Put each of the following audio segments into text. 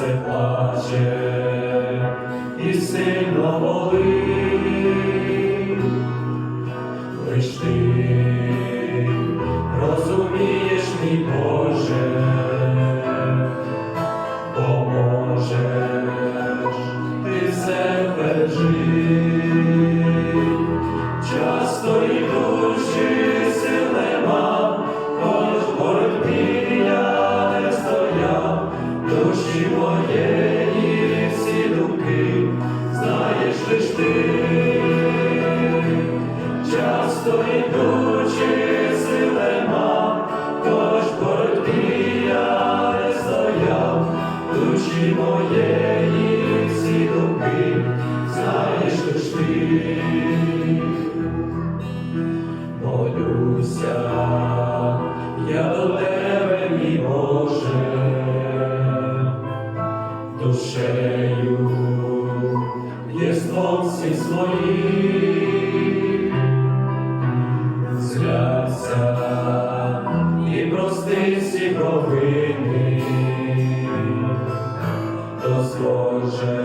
серце плаче і сильно болить, лиш ти розумієш, мій Боже. моєї всі думки, знаєш ти, часто йдучи силема, тож боротьбі я стояв, душі моєї всі думки, знаєш лиш ти, молюся. душею, єством всіх своїм, зляться і прости провини, то схоже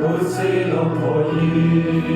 у сином твоїм.